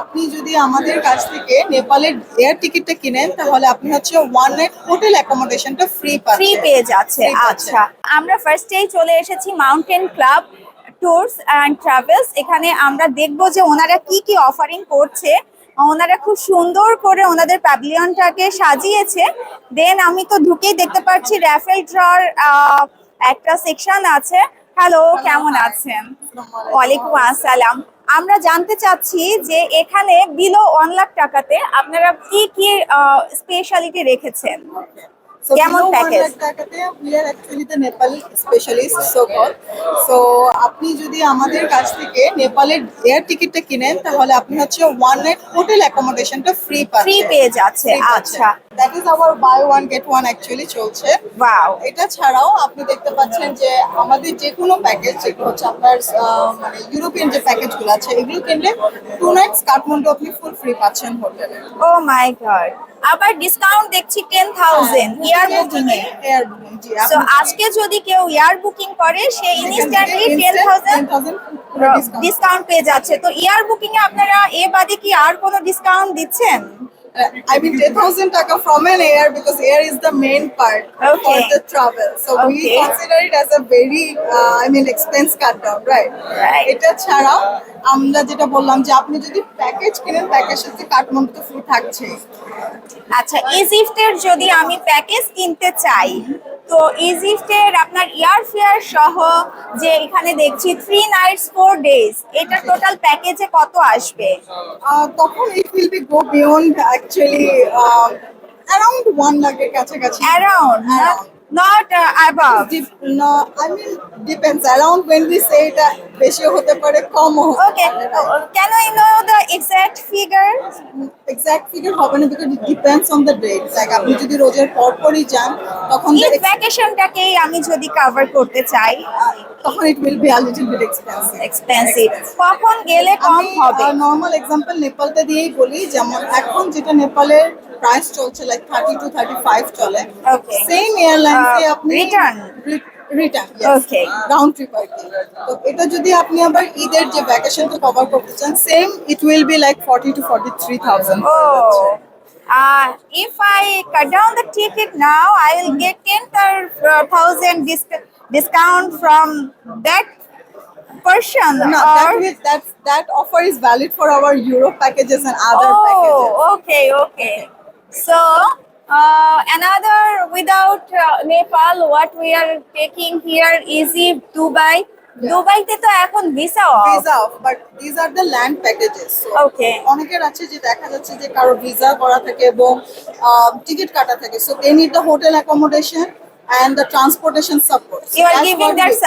আপনি যদি আমাদের কাছ থেকে নেপালের এয়ার টিকিটটা কিনেন তাহলে আপনি হচ্ছে ওয়ান নাইট হোটেল অ্যাকোমোডেশনটা ফ্রি ফ্রি পেয়ে যাচ্ছে আচ্ছা। আমরা ফার্স্টেই চলে এসেছি mountain club tours and travels এখানে আমরা দেখব যে ওনারা কি কি অফারিং করছে। ওনারা খুব সুন্দর করে ওনাদের প্যাভিলিয়নটাকে সাজিয়েছে। দেন আমি তো ঢুকেই দেখতে পাচ্ছি র্যাফেল ড্রর একটা সেকশন আছে। হ্যালো কেমন আছেন? ওয়ালাইকুম আসসালাম। আমরা জানতে চাচ্ছি যে এখানে বিলো ওয়ান লাখ টাকাতে আপনারা কি কি স্পেশালিটি রেখেছেন? কেমন so called. So আপনি যদি আমাদের কাছ থেকে নেপালের এয়ার টিকিটটা কিনেন তাহলে আপনি হচ্ছে ওয়ান নাইট হোটেল অ্যাকোমোডেশনটা ফ্রি ফ্রি পেয়ে যাচ্ছে আচ্ছা। That is our buy one get one actually চলছে। ওয়াও এটা ছাড়াও আপনি দেখতে পাচ্ছেন যে আমাদের যে কোনো প্যাকেজ যেগুলো হচ্ছে আপনার মানে ইউরোপিয়ান যে প্যাকেজগুলো আছে এগুলো কিনলে টু নাইটস কাঠমান্ডু আপনি ফুল ফ্রি পাচ্ছেন হোটেলে ও মাই গড আবার ডিসকাউন্ট দেখছি টেন থাউজেন্ড ইয়ার বুকিং এ। এয়ার বুকিং জি সো আজকে যদি কেউ ইয়ার বুকিং করে সে ইনস্ট্যান্টলি টেন থাউজেন্ড ডিসকাউন্ট পেয়ে যাচ্ছে। তো ইয়ার বুকিং এ আপনারা এ বাদে কি আর কোনো ডিসকাউন্ট দিচ্ছেন? I mean, 10,000 taka from an air because air is the main part okay. for the travel. So okay. we consider it as a very, uh, I mean, expense cut down, right? Right. এটা ছাড়াও আমরা যেটা বললাম যে আপনি যদি package কিনেন package সাথে কাঠমান্ডু ফ্রি থাকছে আচ্ছা ইজিপ্টের যদি আমি প্যাকেজ কিনতে চাই তো ইজিপ্টের আপনার এয়ার ফেয়ার সহ যে এখানে দেখছি থ্রি নাইটস ফোর ডেজ এটা টোটাল প্যাকেজে কত আসবে তখন it will be go beyond actually around one লাখের কাছাকাছি around Around. Not above Dep- no, I mean, depends. Around when we say এটা বেশিও হতে পারে কমও হতে ওকে পারে, right? Can I know the exact figure exact figure হবে না because it depends on the date like আপনি যদি রোজের পর পরই যান তখন ঈদ ভ্যাকেশনটাকেই আমি যদি কভার করতে চাই তখন it will be a little bit expensive expensive কখন গেলে কম হবে? নর্মাল এক্সাম্পল নেপালটা দিয়েই বলি যেমন এখন যেটা নেপালের প্রাইস চলছে like thirty two thirty five চলে. সেম এয়ারলাইন্সে Uh, আপনি return? Return Okay. Round trip আর কি তো এটা যদি আপনি আবার ঈদের যে ভ্যাকেশনটা কভার করতে চান same it will be like forty two forty three thousand Oh, uh, if I cut down the ticket now, I will get ten thousand dis- discount from that person. No, or that, will, that that offer is valid for our Europe packages and other packages. oh, okay, okay. So uh, another without uh, Nepal, what we are taking here, Egypt, Dubai. দুবাইতে তো এখন visa off Visa off, but these are the land packages. So Okay. অনেকের আছে যে দেখা যাচ্ছে যে কারও ভিসা করা থাকে এবং টিকিট কাটা থাকে so they need the hotel accommodation and the transportation support. So You are that's giving what that we-